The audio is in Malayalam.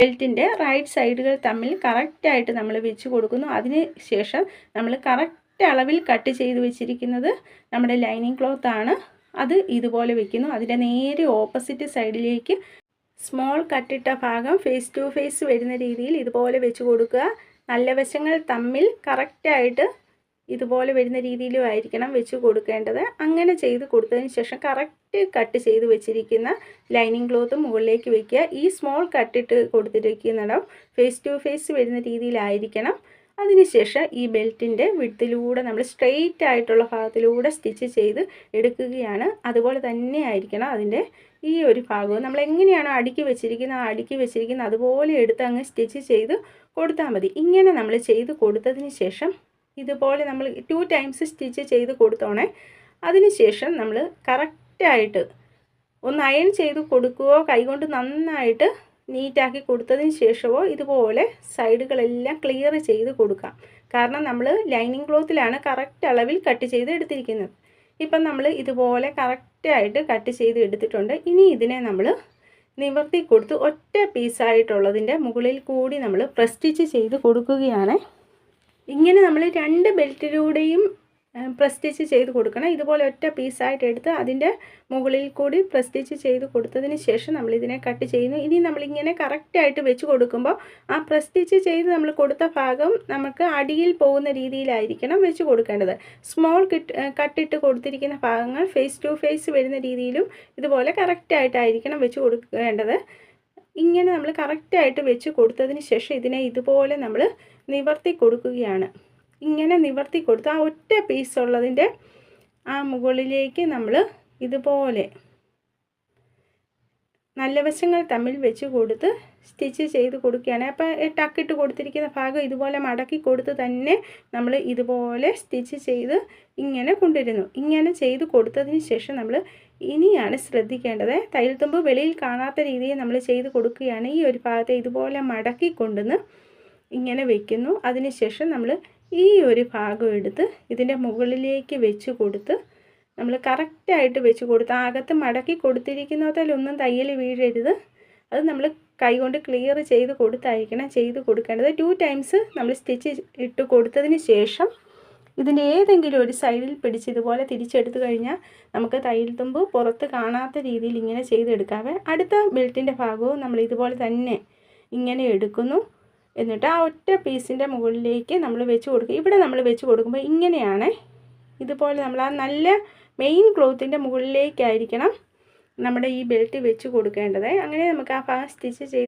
ബെൽറ്റിന്റെ റൈറ്റ് സൈഡുകൾ തമ്മിൽ കറക്റ്റായിട്ട് നമ്മൾ വെച്ച് കൊടുക്കുന്നു. അതിന് ശേഷം നമ്മൾ കറക്റ്റ് അളവിൽ കട്ട് ചെയ്ത് വെച്ചിരിക്കുന്നത് നമ്മുടെ ലൈനിങ് ക്ലോത്ത് ആണ്. അത് ഇതുപോലെ വെക്കുന്നു. അതിന്റെ നേരെ ഓപ്പോസിറ്റ് സൈഡിലേക്ക് സ്മോൾ കട്ടിട്ട ഭാഗം ഫേസ് ടു ഫേസ് വരുന്ന രീതിയിൽ ഇതുപോലെ വെച്ച് കൊടുക്കുക. നല്ല വശങ്ങൾ തമ്മിൽ കറക്റ്റായിട്ട് ഇതുപോലെ വരുന്ന രീതിയിലും ആയിരിക്കണം വെച്ച് കൊടുക്കേണ്ടത്. അങ്ങനെ ചെയ്ത് കൊടുത്തതിന് ശേഷം കറക്റ്റ് കട്ട് ചെയ്ത് വെച്ചിരിക്കുന്ന ലൈനിങ് ക്ലോത്ത് മുകളിലേക്ക് വെക്കുക. ഈ സ്മോൾ കട്ടിട്ട് കൊടുത്തിരിക്കുന്നിടം ഫേസ് ടു ഫേസ് വരുന്ന രീതിയിലായിരിക്കണം. അതിനുശേഷം ഈ ബെൽറ്റിന്റെ വിടത്തിലൂടെ നമ്മൾ സ്ട്രെയിറ്റ് ആയിട്ടുള്ള ഭാഗത്തിലൂടെ സ്റ്റിച്ച് ചെയ്ത് എടുക്കുകയാണ്. അതുപോലെ തന്നെ ആയിരിക്കണം അതിന്റെ ഈ ഒരു ഭാഗവും. നമ്മൾ എങ്ങനെയാണോ അടുക്കി വെച്ചിരിക്കുന്നത് ആ അടുക്കി വെച്ചിരിക്കുന്ന അതുപോലെ എടുത്ത് അങ്ങ് സ്റ്റിച്ച് ചെയ്ത് കൊടുത്താൽ മതി. ഇങ്ങനെ നമ്മൾ ചെയ്ത് കൊടുത്തതിന് ശേഷം ഇതുപോലെ നമ്മൾ ടു ടൈംസ് സ്റ്റിച്ച് ചെയ്ത് കൊടുത്തോണേ. അതിനുശേഷം നമ്മൾ കറക്റ്റായിട്ട് ഒന്ന് അയൺ ചെയ്ത് കൊടുക്കുകയോ കൈകൊണ്ട് നന്നായിട്ട് നീറ്റാക്കി കൊടുത്തതിന് ശേഷമോ ഇതുപോലെ സൈഡുകളെല്ലാം ക്ലിയർ ചെയ്ത് കൊടുക്കാം. കാരണം നമ്മൾ ലൈനിങ് ക്ലോത്തിലാണ് കറക്റ്റ് അളവിൽ കട്ട് ചെയ്ത് എടുത്തിരിക്കുന്നത്. ഇപ്പം നമ്മൾ ഇതുപോലെ കറക്റ്റായിട്ട് കട്ട് ചെയ്ത് എടുത്തിട്ടുണ്ട്. ഇനി ഇതിനെ നമ്മൾ നിവർത്തി കൊടുത്ത് ഒറ്റ പീസായിട്ടുള്ളതിന്റെ മുകളിൽ കൂടി നമ്മൾ പ്രസ്റ്റിച്ച് ചെയ്ത് കൊടുക്കുകയാണ്. ഇങ്ങനെ നമ്മൾ രണ്ട് ബെൽറ്റിലൂടെയും പ്രസ്റ്റിച്ച് ചെയ്ത് കൊടുക്കണം. ഇതുപോലെ ഒറ്റ പീസായിട്ട് എടുത്ത് അതിന്റെ മുകളിൽ കൂടി പ്രസ്റ്റിച്ച് ചെയ്ത് കൊടുത്തതിന് ശേഷം നമ്മൾ ഇതിനെ കട്ട് ചെയ്യുന്നു. ഇനി നമ്മളിങ്ങനെ കറക്റ്റായിട്ട് വെച്ച് കൊടുക്കുമ്പോൾ ആ പ്രസ്റ്റിച്ച് ചെയ്ത് നമ്മൾ കൊടുത്ത ഭാഗം നമുക്ക് അടിയിൽ പോകുന്ന രീതിയിലായിരിക്കണം വെച്ച് കൊടുക്കേണ്ടത്. സ്മോൾ കിട്ട് കട്ടിട്ട് കൊടുത്തിരിക്കുന്ന ഭാഗങ്ങൾ ഫേസ് ടു ഫേസ് വരുന്ന രീതിയിലും ഇതുപോലെ കറക്റ്റായിട്ടായിരിക്കണം വെച്ച് കൊടുക്കേണ്ടത്. ഇങ്ങനെ നമ്മൾ കറക്റ്റായിട്ട് വെച്ച് കൊടുത്തതിന് ശേഷം ഇതിനെ ഇതുപോലെ നമ്മൾ നിവർത്തി കൊടുക്കുകയാണ്. ഇങ്ങനെ നിവർത്തി കൊടുത്ത് ആ ഒറ്റ പീസ് ഉള്ളതിന്റെ ആ മുകളിലേക്ക് നമ്മൾ ഇതുപോലെ നല്ല വശങ്ങൾ തമ്മിൽ വെച്ച് കൊടുത്ത് സ്റ്റിച്ച് ചെയ്ത് കൊടുക്കുകയാണ്. അപ്പോൾ ടക്കിട്ട് കൊടുത്തിരിക്കുന്ന ഭാഗം ഇതുപോലെ മടക്കി കൊടുത്ത് തന്നെ നമ്മൾ ഇതുപോലെ സ്റ്റിച്ച് ചെയ്ത് ഇങ്ങനെ കൊണ്ടിരുന്നു ഇങ്ങനെ ചെയ്ത് കൊടുത്തതിന് ശേഷം നമ്മൾ ഇനിയാണ് ശ്രദ്ധിക്കേണ്ടത്. തയ്യൽ തുമ്പ് വെളിയിൽ കാണാത്ത രീതിയിൽ നമ്മൾ ചെയ്ത് കൊടുക്കുകയാണ്. ഈ ഒരു ഭാഗത്തെ ഇതുപോലെ മടക്കി കൊണ്ടുവന്ന് ഇങ്ങനെ വെക്കുന്നു. അതിനുശേഷം നമ്മൾ ഈ ഒരു ഭാഗം എടുത്ത് ഇതിന്റെ മുകളിലേക്ക് വെച്ച് കൊടുത്ത് നമ്മൾ കറക്റ്റായിട്ട് വെച്ച് കൊടുത്ത് അകത്ത് മടക്കി കൊടുത്തിരിക്കുന്നതിലൊന്നും തയ്യൽ വീഴരുത്. അത് നമ്മൾ കൈകൊണ്ട് ക്ലിയർ ചെയ്ത് കൊടുത്തായിരിക്കണം ചെയ്ത് കൊടുക്കേണ്ടത്. ടു ടൈംസ് നമ്മൾ സ്റ്റിച്ച് ഇട്ട് കൊടുത്തതിന് ശേഷം ഇതിന്റെ ഏതെങ്കിലും ഒരു സൈഡിൽ പിടിച്ച് ഇതുപോലെ തിരിച്ചെടുത്തു കഴിഞ്ഞാൽ നമുക്ക് തയ്യൽ തുമ്പ് പുറത്ത് കാണാത്ത രീതിയിൽ ഇങ്ങനെ ചെയ്തെടുക്കാവേ. അടുത്ത ബെൽറ്റിന്റെ ഭാഗവും നമ്മൾ ഇതുപോലെ തന്നെ ഇങ്ങനെ എടുക്കുന്നു. എന്നിട്ട് ആ ഒറ്റ പീസിന്റെ മുകളിലേക്ക് നമ്മൾ വെച്ച് കൊടുക്കുക. ഇവിടെ നമ്മൾ വെച്ച് കൊടുക്കുമ്പോൾ ഇങ്ങനെയാണ് ഇതുപോലെ നമ്മൾ ആ നല്ല മെയിൻ ക്ലോത്തിന്റെ മുകളിലേക്കായിരിക്കണം നമ്മുടെ ഈ ബെൽറ്റ് വെച്ച് കൊടുക്കേണ്ടത്. അങ്ങനെ നമുക്ക് ആ ഭാഗം സ്റ്റിച്ച് ചെയ്ത്